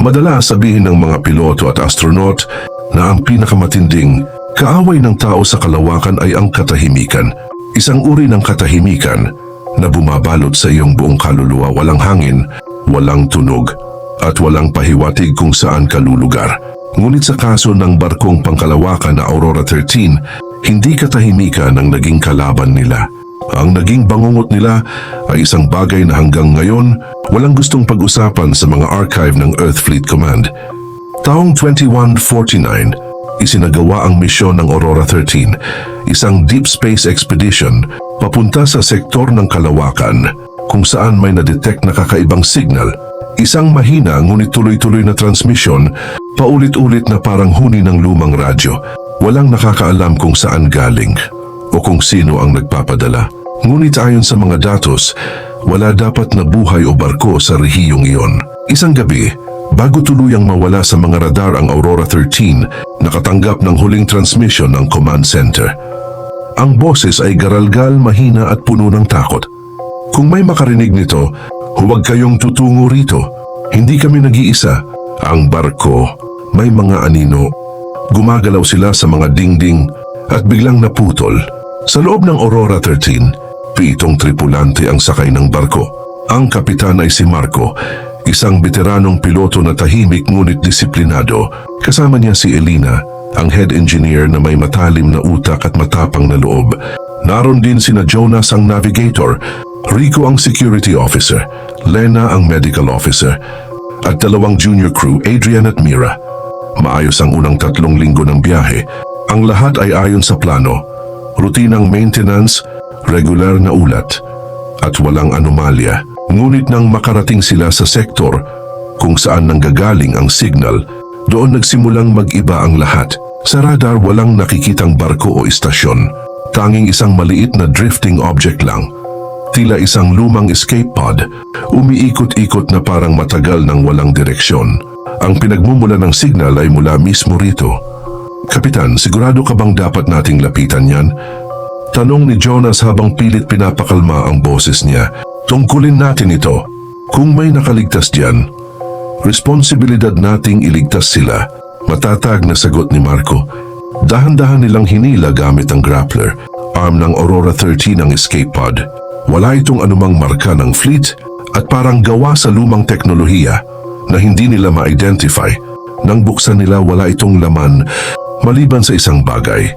Madalas sabihin ng mga piloto at astronaut na ang pinakamatinding kaaway ng tao sa kalawakan ay ang katahimikan. Isang uri ng katahimikan na bumabalot sa iyong buong kaluluwa walang hangin, walang tunog, at walang pahiwatig kung saan ka lulugar. Ngunit sa kaso ng barkong pangkalawakan na Aurora 13, hindi katahimikan ang naging kalaban nila. Ang naging bangungot nila ay isang bagay na hanggang ngayon walang gustong pag-usapan sa mga archive ng Earth Fleet Command. Taong 2149, isinagawa ang misyon ng Aurora 13, isang deep space expedition papunta sa sektor ng kalawakan kung saan may na-detect na kakaibang signal. Isang mahina ngunit tuloy-tuloy na transmission, paulit-ulit na parang huni ng lumang radyo. Walang nakakaalam kung saan galing o kung sino ang nagpapadala. Ngunit ayon sa mga datos, wala dapat na buhay o barko sa rehiyong iyon. Isang gabi, bago tuluyang mawala sa mga radar ang Aurora 13, nakatanggap ng huling transmission ng command center. Ang boses ay garalgal, mahina at puno ng takot. Kung may makarinig nito, huwag kayong tutungo rito. Hindi kami nag-iisa. Ang barko, may mga anino. Gumagalaw sila sa mga dingding at biglang naputol. Sa loob ng Aurora 13, pitong tripulante ang sakay ng barko. Ang kapitan ay si Marco, isang veteranong piloto na tahimik ngunit disiplinado. Kasama niya si Elena, ang head engineer na may matalim na utak at matapang na loob. Naroon din sina Jonas ang navigator, Rico ang security officer, Lena ang medical officer, at dalawang junior crew Adrian at Mira. Maayos ang unang tatlong linggo ng biyahe. Ang lahat ay ayon sa plano. Rutinang maintenance, regular na ulat, at walang anomalya. Ngunit nang makarating sila sa sektor kung saan nanggagaling ang signal, doon nagsimulang mag-iba ang lahat. Sa radar walang nakikitang barko o istasyon. Tanging isang maliit na drifting object lang. Tila isang lumang escape pod, umiikot-ikot na parang matagal ng walang direksyon. Ang pinagmumula ng signal ay mula mismo rito. Kapitan, sigurado ka bang dapat nating lapitan yan? Tanong ni Jonas habang pilit pinapakalma ang boses niya. Tungkulin natin ito. Kung may nakaligtas diyan, responsibilidad nating iligtas sila. Matatag na sagot ni Marco. Dahan-dahan nilang hinila gamit ang grappler. Arm ng Aurora 13 ang escape pod. Wala itong anumang marka ng fleet at parang gawa sa lumang teknolohiya na hindi nila ma-identify. Nang buksan nila wala itong laman maliban sa isang bagay.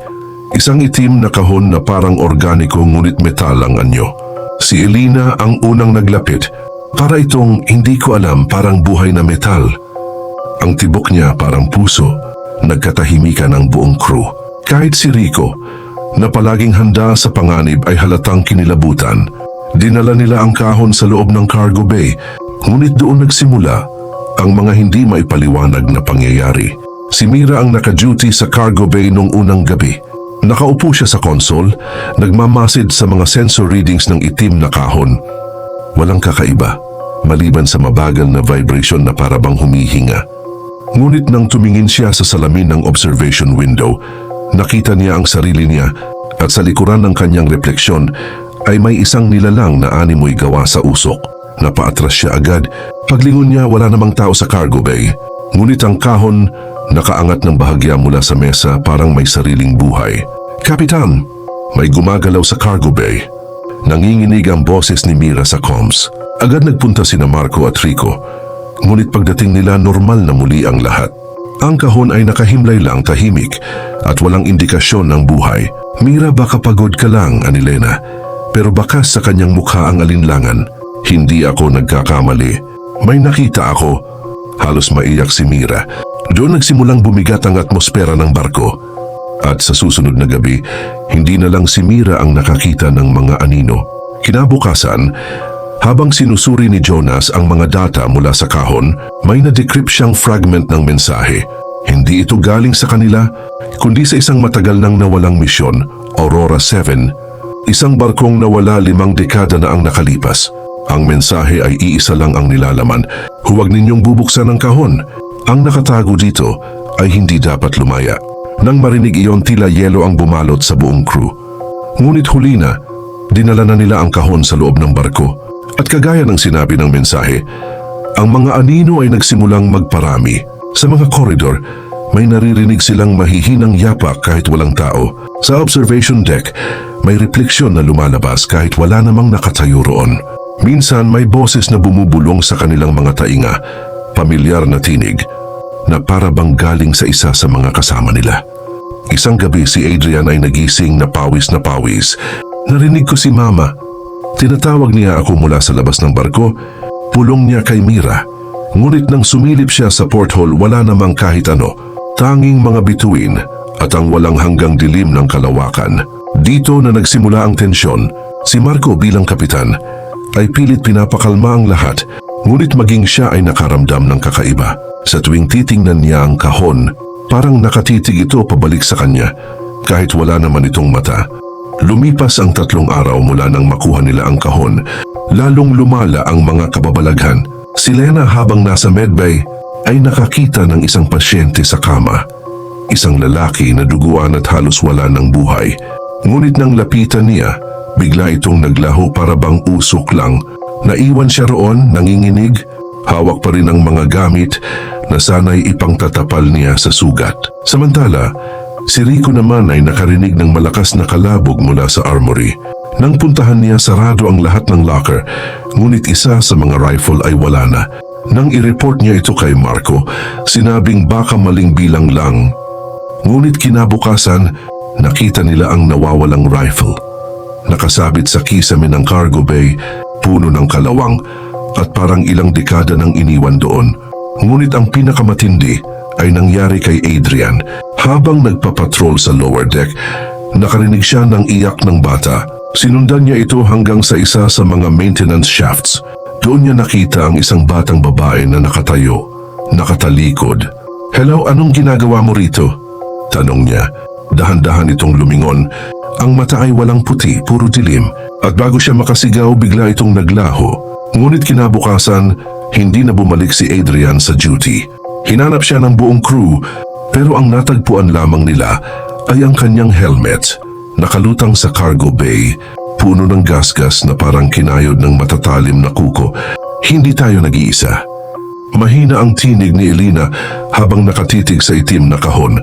Isang itim na kahon na parang organiko ngunit metal ang anyo. Si Elena ang unang naglapit. Para itong hindi ko alam parang buhay na metal. Ang tibok niya parang puso. Nagkatahimikan ang buong crew. Kahit si Rico, na palaging handa sa panganib ay halatang kinilabutan. Dinala nila ang kahon sa loob ng cargo bay, ngunit doon nagsimula ang mga hindi maipaliwanag na pangyayari. Si Mira ang naka-duty sa cargo bay nung unang gabi. Nakaupo siya sa console, nagmamasid sa mga sensor readings ng itim na kahon. Walang kakaiba, maliban sa mabagal na vibration na parabang humihinga. Ngunit nang tumingin siya sa salamin ng observation window, nakita niya ang sarili niya at sa likuran ng kanyang refleksyon ay may isang nilalang na animoy gawa sa usok. Napaatras siya agad. Paglingon niya wala namang tao sa cargo bay. Ngunit ang kahon nakaangat ng bahagya mula sa mesa parang may sariling buhay. Kapitan, may gumagalaw sa cargo bay. Nanginginig ang boses ni Mira sa comms. Agad nagpunta sina Marco at Rico. Ngunit pagdating nila normal na muli ang lahat. Ang kahon ay nakahimlay lang tahimik at walang indikasyon ng buhay. Mira baka pagod ka lang, Anilena. Pero bakas sa kanyang mukha ang alinlangan. Hindi ako nagkakamali. May nakita ako. Halos maiyak si Mira. Doon nagsimulang bumigat ang atmosfera ng barko. At sa susunod na gabi, hindi na lang si Mira ang nakakita ng mga anino. Kinabukasan, habang sinusuri ni Jonas ang mga data mula sa kahon, may na-decrypt siyang fragment ng mensahe. Hindi ito galing sa kanila, kundi sa isang matagal nang nawalang misyon, Aurora 7. Isang barkong nawala limang dekada na ang nakalipas. Ang mensahe ay iisa lang ang nilalaman. Huwag ninyong bubuksan ang kahon. Ang nakatago dito ay hindi dapat lumaya. Nang marinig iyon tila yelo ang bumalot sa buong crew. Ngunit huli na, dinala na nila ang kahon sa loob ng barko. At kagaya ng sinabi ng mensahe, Ang mga anino ay nagsimulang magparami. Sa mga koridor, may naririnig silang mahihinang yapak kahit walang tao. Sa observation deck, may refleksyon na lumalabas kahit wala namang nakatayo roon. Minsan may boses na bumubulong sa kanilang mga tainga, pamilyar na tinig, na para bang galing sa isa sa mga kasama nila. Isang gabi si Adrian ay nagising na pawis na pawis. Narinig ko si Mama. Tinatawag niya ako mula sa labas ng barko. Pulong niya kay Mira. Ngunit nang sumilip siya sa porthole wala namang kahit ano. Tanging mga bituin at ang walang hanggang dilim ng kalawakan. Dito na nagsimula ang tensyon. Si Marco bilang kapitan ay pilit pinapakalma ang lahat. Ngunit maging siya ay nakaramdam ng kakaiba. Sa tuwing titingnan niya ang kahon, parang nakatitig ito pabalik sa kanya kahit wala naman itong mata. Lumipas ang tatlong araw mula nang makuha nila ang kahon. Lalong lumala ang mga kababalaghan. Si Lena habang nasa medbay ay nakakita ng isang pasyente sa kama. Isang lalaki na duguan at halos wala ng buhay. Ngunit nang lapitan niya, bigla itong naglaho para bang usok lang. Naiwan siya roon, nanginginig, hawak pa rin ang mga gamit na sana'y ipangtatapal niya sa sugat. Samantala, si Rico naman ay nakarinig ng malakas na kalabog mula sa armory. Nang puntahan niya sarado ang lahat ng locker, ngunit isa sa mga rifle ay wala na. Nang i-report niya ito kay Marco, sinabing baka maling bilang lang. Ngunit kinabukasan, nakita nila ang nawawalang rifle. Nakasabit sa kisame ng cargo bay, puno ng kalawang at parang ilang dekada nang iniwan doon. Ngunit ang pinakamatindi ay nangyari kay Adrian. Habang nagpapatrol sa lower deck, nakarinig siya ng iyak ng bata. Sinundan niya ito hanggang sa isa sa mga maintenance shafts. Doon niya nakita ang isang batang babae na nakatayo, nakatalikod. Hello, anong ginagawa mo rito? Tanong niya. Dahan-dahan itong lumingon. Ang mata ay walang puti, puro dilim. At bago siya makasigaw, bigla itong naglaho. Ngunit kinabukasan, hindi na bumalik si Adrian sa duty. Hinanap siya ng buong crew, pero ang natagpuan lamang nila ay ang kanyang helmet. Nakalutang sa cargo bay, puno ng gasgas na parang kinayod ng matatalim na kuko. Hindi tayo nag-iisa. Mahina ang tinig ni Elena habang nakatitig sa itim na kahon.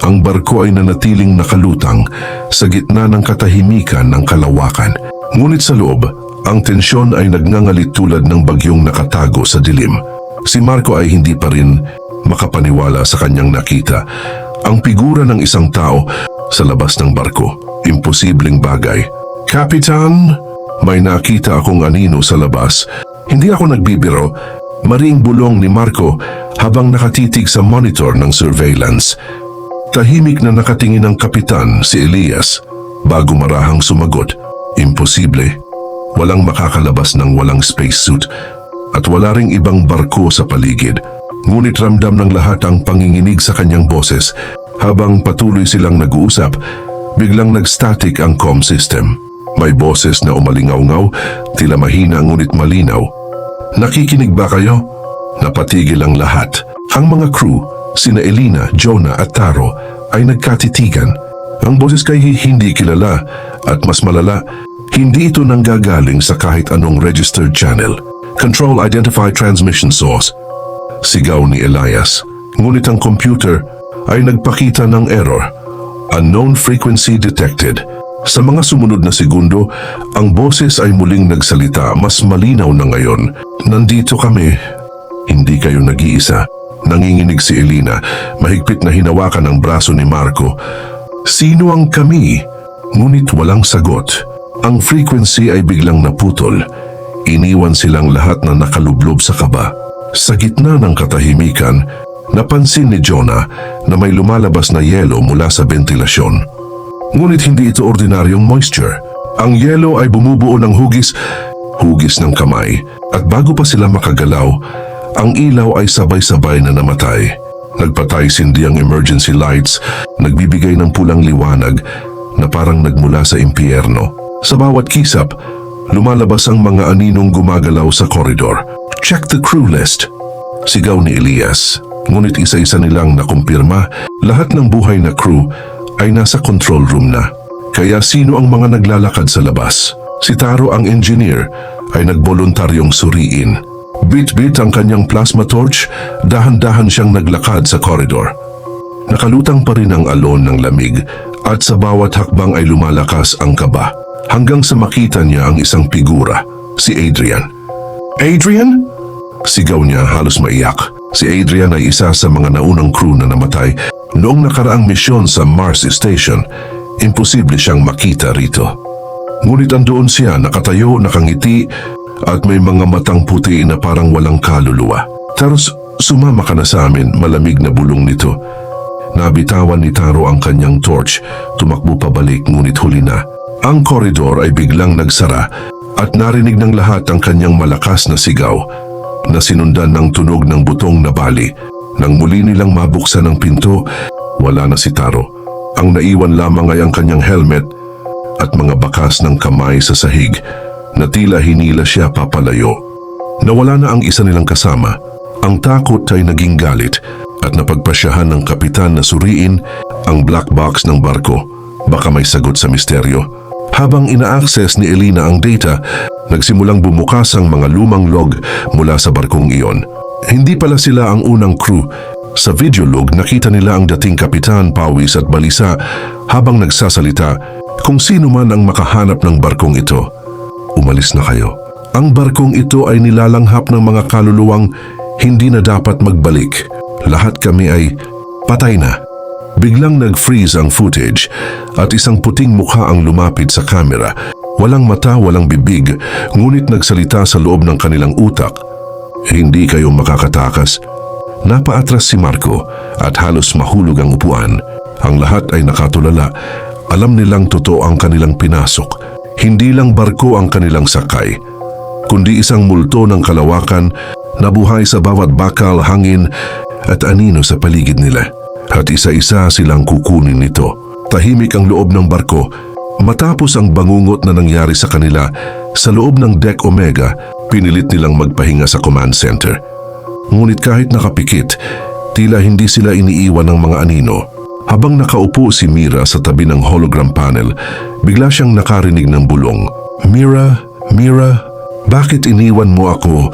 Ang barko ay nanatiling nakalutang sa gitna ng katahimikan ng kalawakan. Ngunit sa loob, ang tensyon ay nagngangalit tulad ng bagyong nakatago sa dilim. Si Marco ay hindi pa rin makapaniwala sa kanyang nakita. Ang figura ng isang tao sa labas ng barko. Imposibleng bagay. Kapitan, may nakita akong anino sa labas. Hindi ako nagbibiro. Maring bulong ni Marco habang nakatitig sa monitor ng surveillance. Tahimik na nakatingin ang kapitan si Elias bago marahang sumagot. Imposible. Walang makakalabas ng walang spacesuit at wala ring ibang barko sa paligid. Ngunit ramdam ng lahat ang panginginig sa kanyang boses habang patuloy silang nag-uusap. Biglang nag-static ang com system. May boses na umalingaw-ngaw, tila mahina ngunit malinaw. Nakikinig ba kayo? Napatigil ang lahat. Ang mga crew, sina Elina, Jonah at Taro ay nagkatitigan. Ang boses kay hindi kilala at mas malala, hindi ito nanggagaling sa kahit anong registered channel. Control Identify Transmission Source. Sigaw ni Elias. Ngunit ang computer ay nagpakita ng error. Unknown frequency detected. Sa mga sumunod na segundo, ang boses ay muling nagsalita mas malinaw na ngayon. Nandito kami. Hindi kayo nag-iisa. Nanginginig si Elina, mahigpit na hinawakan ang braso ni Marco. Sino ang kami? Ngunit walang sagot. Ang frequency ay biglang naputol. Iniwan silang lahat na nakalublob sa kaba. Sa gitna ng katahimikan, napansin ni Jonah na may lumalabas na yelo mula sa ventilasyon. Ngunit hindi ito ordinaryong moisture. Ang yelo ay bumubuo ng hugis, hugis ng kamay. At bago pa sila makagalaw, ang ilaw ay sabay-sabay na namatay. Nagpatay sindi ang emergency lights, nagbibigay ng pulang liwanag na parang nagmula sa impyerno. Sa bawat kisap, lumalabas ang mga aninong gumagalaw sa koridor. Check the crew list. Sigaw ni Elias. Ngunit isa-isa nilang nakumpirma, lahat ng buhay na crew ay nasa control room na. Kaya sino ang mga naglalakad sa labas? Si Taro ang engineer ay nagboluntaryong suriin. Bit-bit ang kanyang plasma torch, dahan-dahan siyang naglakad sa koridor. Nakalutang pa rin ang alon ng lamig at sa bawat hakbang ay lumalakas ang kaba hanggang sa makita niya ang isang figura, si Adrian. Adrian? Sigaw niya halos maiyak. Si Adrian ay isa sa mga naunang crew na namatay noong nakaraang misyon sa Mars Station. Imposible siyang makita rito. Ngunit andoon siya nakatayo, nakangiti at may mga matang puti na parang walang kaluluwa. Taros, sumama ka na sa amin, malamig na bulong nito. Nabitawan ni Taro ang kanyang torch, tumakbo pabalik ngunit huli na. Ang koridor ay biglang nagsara at narinig ng lahat ang kanyang malakas na sigaw na sinundan ng tunog ng butong na bali. Nang muli nilang mabuksan ang pinto, wala na si Taro. Ang naiwan lamang ay ang kanyang helmet at mga bakas ng kamay sa sahig na tila hinila siya papalayo. Nawala na ang isa nilang kasama. Ang takot ay naging galit at napagpasyahan ng kapitan na suriin ang black box ng barko. Baka may sagot sa misteryo. Habang ina-access ni Elena ang data, nagsimulang bumukas ang mga lumang log mula sa barkong iyon. Hindi pala sila ang unang crew. Sa video log nakita nila ang dating kapitan, pawis at balisa habang nagsasalita kung sino man ang makahanap ng barkong ito. Umalis na kayo. Ang barkong ito ay nilalanghap ng mga kaluluwang hindi na dapat magbalik. Lahat kami ay patay na. Biglang nag-freeze ang footage at isang puting mukha ang lumapit sa kamera. Walang mata, walang bibig, ngunit nagsalita sa loob ng kanilang utak. Hindi kayo makakatakas. Napaatras si Marco at halos mahulog ang upuan. Ang lahat ay nakatulala. Alam nilang totoo ang kanilang pinasok. Hindi lang barko ang kanilang sakay, kundi isang multo ng kalawakan na buhay sa bawat bakal, hangin at anino sa paligid nila. At isa-isa silang kukunin nito. Tahimik ang loob ng barko matapos ang bangungot na nangyari sa kanila sa loob ng Deck Omega, pinilit nilang magpahinga sa command center. Ngunit kahit nakapikit, tila hindi sila iniiwan ng mga anino. Habang nakaupo si Mira sa tabi ng hologram panel, bigla siyang nakarinig ng bulong. Mira, Mira, bakit iniwan mo ako?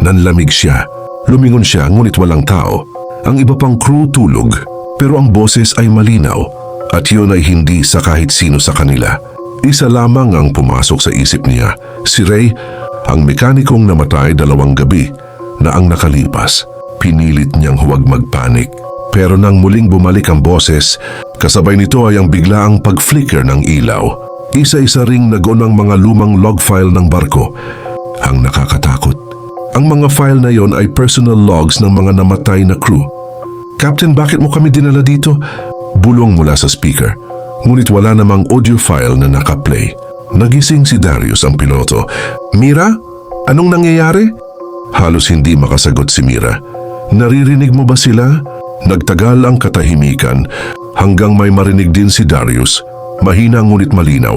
Nanlamig siya. Lumingon siya ngunit walang tao. Ang iba pang crew tulog, pero ang boses ay malinaw at yun ay hindi sa kahit sino sa kanila. Isa lamang ang pumasok sa isip niya, si Ray, ang mekanikong namatay dalawang gabi na ang nakalipas. Pinilit niyang huwag magpanik. Pero nang muling bumalik ang boses, kasabay nito ay ang biglaang pag-flicker ng ilaw. Isa-isa ring nagon ang mga lumang log file ng barko. Ang nakakatakot. Ang mga file na yon ay personal logs ng mga namatay na crew. Captain, bakit mo kami dinala dito? Bulong mula sa speaker. Ngunit wala namang audio file na nakaplay. Nagising si Darius ang piloto. Mira? Anong nangyayari? Halos hindi makasagot si Mira. Naririnig mo ba sila? Nagtagal ang katahimikan hanggang may marinig din si Darius. Mahina ngunit malinaw.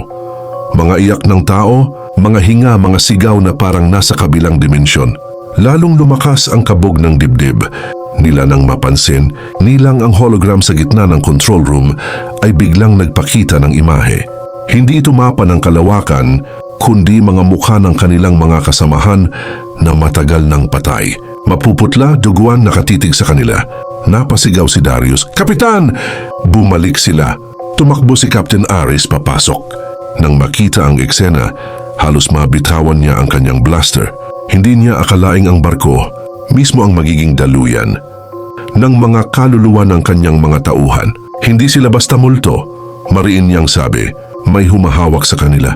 Mga iyak ng tao, mga hinga, mga sigaw na parang nasa kabilang dimensyon. Lalong lumakas ang kabog ng dibdib. Nila nang mapansin, nilang ang hologram sa gitna ng control room ay biglang nagpakita ng imahe. Hindi ito mapa ng kalawakan, kundi mga mukha ng kanilang mga kasamahan na matagal ng patay. Mapuputla, duguan nakatitig sa kanila. Napasigaw si Darius, Kapitan! Bumalik sila. Tumakbo si Captain Aris papasok. Nang makita ang eksena, halos mabitawan niya ang kanyang blaster. Hindi niya akalaing ang barko, mismo ang magiging daluyan ng mga kaluluwa ng kanyang mga tauhan. Hindi sila basta multo. Mariin niyang sabi, may humahawak sa kanila.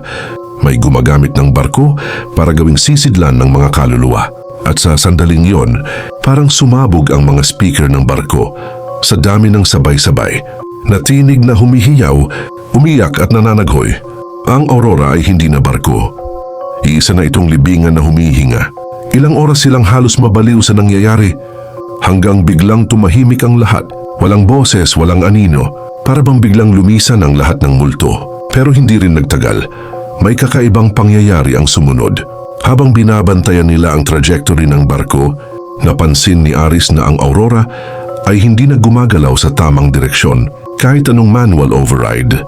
May gumagamit ng barko para gawing sisidlan ng mga kaluluwa. At sa sandaling yon, parang sumabog ang mga speaker ng barko. Sa dami ng sabay-sabay, natinig na humihiyaw, umiyak at nananaghoy. Ang aurora ay hindi na barko. Iisa na itong libingan na humihinga. Ilang oras silang halos mabaliw sa nangyayari hanggang biglang tumahimik ang lahat. Walang boses, walang anino. Para bang biglang lumisan ang lahat ng multo. Pero hindi rin nagtagal. May kakaibang pangyayari ang sumunod. Habang binabantayan nila ang trajectory ng barko, napansin ni Aris na ang aurora ay hindi na gumagalaw sa tamang direksyon kahit anong manual override.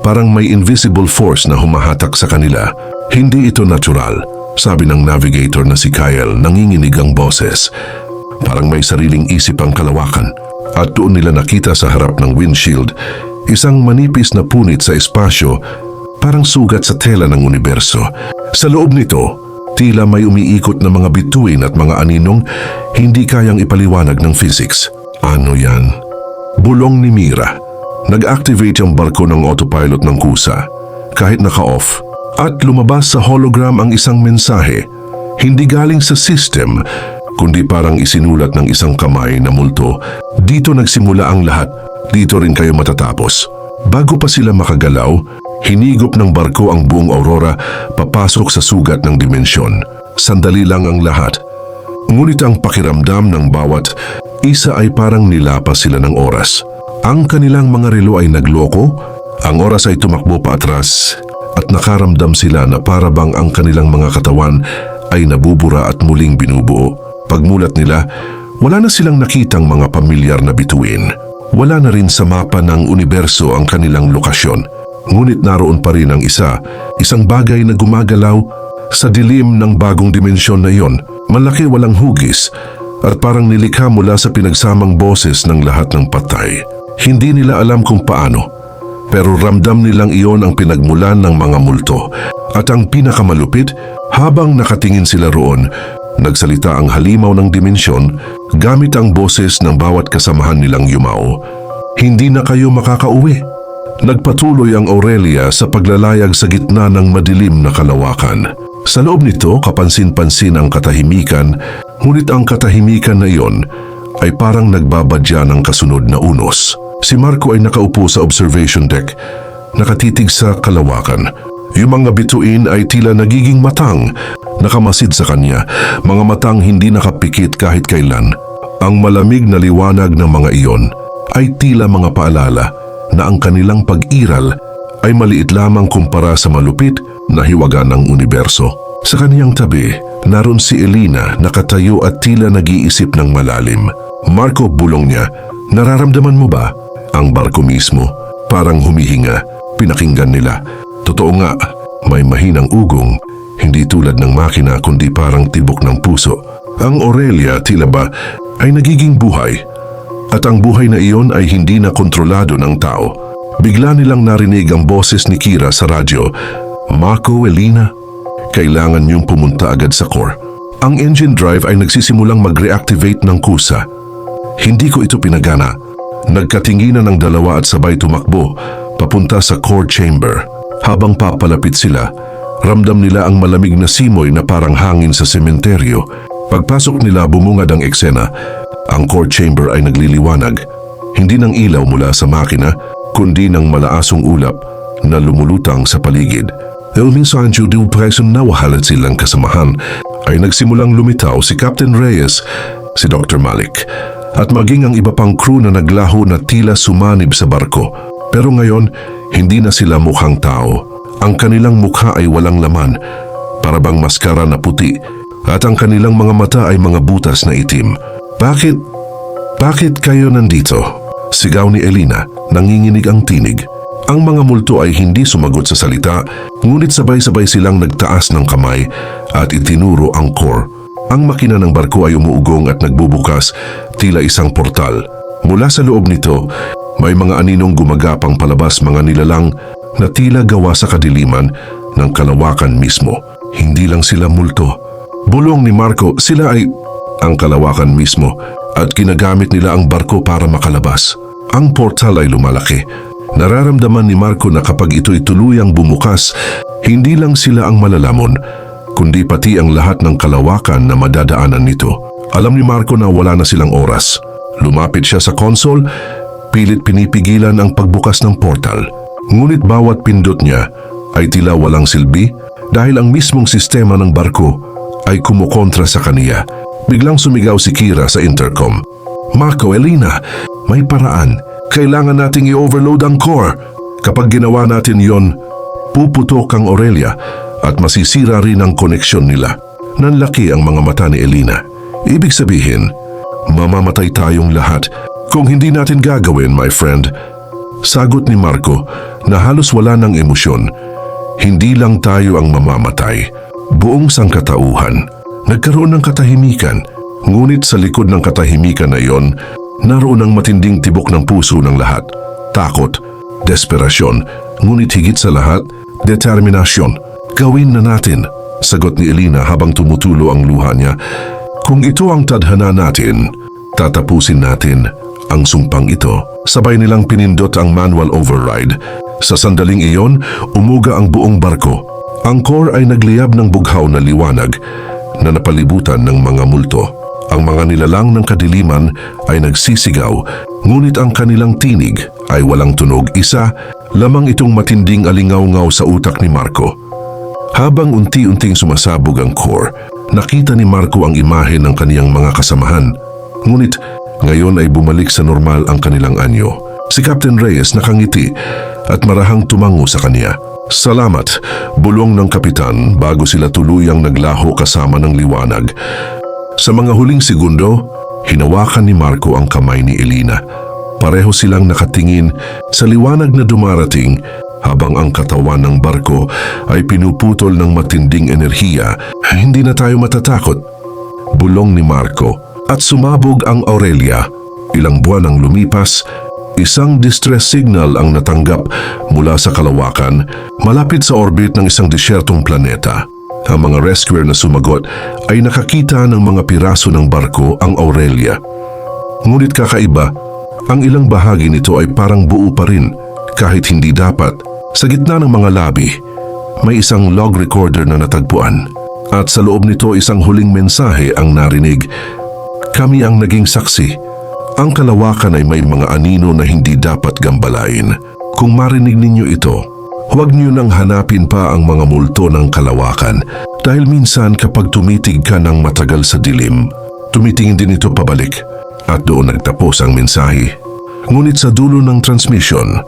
Parang may invisible force na humahatak sa kanila. Hindi ito natural. Sabi ng navigator na si Kyle, nanginginig ang boses. Parang may sariling isip ang kalawakan. At doon nila nakita sa harap ng windshield, isang manipis na punit sa espasyo, parang sugat sa tela ng universo. Sa loob nito, tila may umiikot na mga bituin at mga aninong hindi kayang ipaliwanag ng physics. Ano yan? Bulong ni Mira. Nag-activate ang barko ng autopilot ng kusa, kahit naka-off, at lumabas sa hologram ang isang mensahe. Hindi galing sa system, kundi parang isinulat ng isang kamay na multo. Dito nagsimula ang lahat, dito rin kayo matatapos. Bago pa sila makagalaw, hinigop ng barko ang buong aurora papasok sa sugat ng dimensyon. Sandali lang ang lahat. Ngunit ang pakiramdam ng bawat isa ay parang nilapas sila ng oras. Ang kanilang mga relo ay nagloko, ang oras ay tumakbo pa atras at nakaramdam sila na parabang ang kanilang mga katawan ay nabubura at muling binubuo. Pagmulat nila, wala na silang nakitang mga pamilyar na bituin. Wala na rin sa mapa ng universo ang kanilang lokasyon. Ngunit naroon pa rin ang isa, isang bagay na gumagalaw sa dilim ng bagong dimensyon na iyon. Malaki walang hugis at parang nilikha mula sa pinagsamang boses ng lahat ng patay. Hindi nila alam kung paano, pero ramdam nilang iyon ang pinagmulan ng mga multo. At ang pinakamalupit, habang nakatingin sila roon, nagsalita ang halimaw ng dimensyon gamit ang boses ng bawat kasamahan nilang yumao. Hindi na kayo makakauwi. Nagpatuloy ang Aurelia sa paglalayag sa gitna ng madilim na kalawakan. Sa loob nito, kapansin-pansin ang katahimikan, ngunit ang katahimikan na iyon ay parang nagbabadya ng kasunod na unos. Si Marco ay nakaupo sa observation deck, nakatitig sa kalawakan. Yung mga bituin ay tila nagiging matang, nakamasid sa kanya, mga matang hindi nakapikit kahit kailan. Ang malamig na liwanag ng mga iyon ay tila mga paalala na ang kanilang pag-iral ay maliit lamang kumpara sa malupit na hiwaga ng universo. Sa kaniyang tabi, naroon si Elena nakatayo at tila nag-iisip ng malalim. Marco bulong niya, nararamdaman mo ba? Ang barko mismo, parang humihinga, pinakinggan nila. Totoo nga, may mahinang ugong, hindi tulad ng makina kundi parang tibok ng puso. Ang Aurelia tila ba ay nagiging buhay at ang buhay na iyon ay hindi na kontrolado ng tao. Bigla nilang narinig ang boses ni Kira sa radyo. Marco, Elena, kailangan niyong pumunta agad sa core. Ang engine drive ay nagsisimulang mag-reactivate ng kusa. Hindi ko ito pinagana. Nagkatinginan ng dalawa at sabay tumakbo papunta sa core chamber. Habang papalapit sila, ramdam nila ang malamig na simoy na parang hangin sa sementeryo. Pagpasok nila bumungad ang eksena. Ang core chamber ay nagliliwanag. Hindi ng ilaw mula sa makina, kundi ng malaasong ulap na lumulutang sa paligid. Dahil minsan due preso na wahalat silang kasamahan, ay nagsimulang lumitaw si Captain Reyes, si Dr. Malik, at maging ang iba pang crew na naglaho na tila sumanib sa barko. Pero ngayon, hindi na sila mukhang tao. Ang kanilang mukha ay walang laman, para bang maskara na puti, at ang kanilang mga mata ay mga butas na itim. Bakit? Bakit kayo nandito? Sigaw ni Elena, nanginginig ang tinig. Ang mga multo ay hindi sumagot sa salita, ngunit sabay-sabay silang nagtaas ng kamay at itinuro ang core. Ang makina ng barko ay umuugong at nagbubukas, tila isang portal. Mula sa loob nito, may mga aninong gumagapang palabas mga nilalang na tila gawa sa kadiliman ng kalawakan mismo. Hindi lang sila multo. Bulong ni Marco, sila ay ang kalawakan mismo at ginagamit nila ang barko para makalabas. Ang portal ay lumalaki. Nararamdaman ni Marco na kapag ito'y tuluyang bumukas, hindi lang sila ang malalamon, kundi pati ang lahat ng kalawakan na madadaanan nito. Alam ni Marco na wala na silang oras. Lumapit siya sa console, pilit pinipigilan ang pagbukas ng portal. Ngunit bawat pindot niya ay tila walang silbi dahil ang mismong sistema ng barko ay kumukontra sa kaniya. Biglang sumigaw si Kira sa intercom. Marco, Elena, may paraan. Kailangan nating i-overload ang core. Kapag ginawa natin yon, puputok ang Aurelia at masisira rin ang koneksyon nila. Nanlaki ang mga mata ni Elena. Ibig sabihin, mamamatay tayong lahat kung hindi natin gagawin, my friend. Sagot ni Marco na halos wala ng emosyon. Hindi lang tayo ang mamamatay. Buong sangkatauhan. Nagkaroon ng katahimikan, ngunit sa likod ng katahimikan na iyon, naroon ang matinding tibok ng puso ng lahat. Takot, desperasyon, ngunit higit sa lahat, determinasyon. Gawin na natin, sagot ni Elina habang tumutulo ang luha niya. Kung ito ang tadhana natin, tatapusin natin ang sumpang ito. Sabay nilang pinindot ang manual override. Sa sandaling iyon, umuga ang buong barko. Ang core ay nagliyab ng bughaw na liwanag na napalibutan ng mga multo. Ang mga nilalang ng kadiliman ay nagsisigaw, ngunit ang kanilang tinig ay walang tunog. Isa, lamang itong matinding alingaw-ngaw sa utak ni Marco. Habang unti-unting sumasabog ang core, nakita ni Marco ang imahe ng kaniyang mga kasamahan. Ngunit ngayon ay bumalik sa normal ang kanilang anyo. Si Captain Reyes nakangiti at marahang tumango sa kaniya. Salamat, bulong ng kapitan bago sila tuluyang naglaho kasama ng liwanag. Sa mga huling segundo, hinawakan ni Marco ang kamay ni Elina. Pareho silang nakatingin sa liwanag na dumarating habang ang katawan ng barko ay pinuputol ng matinding enerhiya. Hindi na tayo matatakot. Bulong ni Marco at sumabog ang Aurelia. Ilang buwan ang lumipas, isang distress signal ang natanggap mula sa kalawakan malapit sa orbit ng isang disyertong planeta. Ang mga rescuer na sumagot ay nakakita ng mga piraso ng barko ang Aurelia. Ngunit kakaiba, ang ilang bahagi nito ay parang buo pa rin kahit hindi dapat. Sa gitna ng mga labi, may isang log recorder na natagpuan. At sa loob nito isang huling mensahe ang narinig. Kami ang naging saksi. Ang kalawakan ay may mga anino na hindi dapat gambalain. Kung marinig ninyo ito, huwag niyo nang hanapin pa ang mga multo ng kalawakan dahil minsan kapag tumitig ka ng matagal sa dilim, tumitingin din ito pabalik at doon nagtapos ang mensahe. Ngunit sa dulo ng transmission,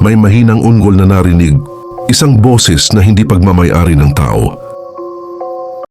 may mahinang ungol na narinig, isang boses na hindi pagmamayari ng tao.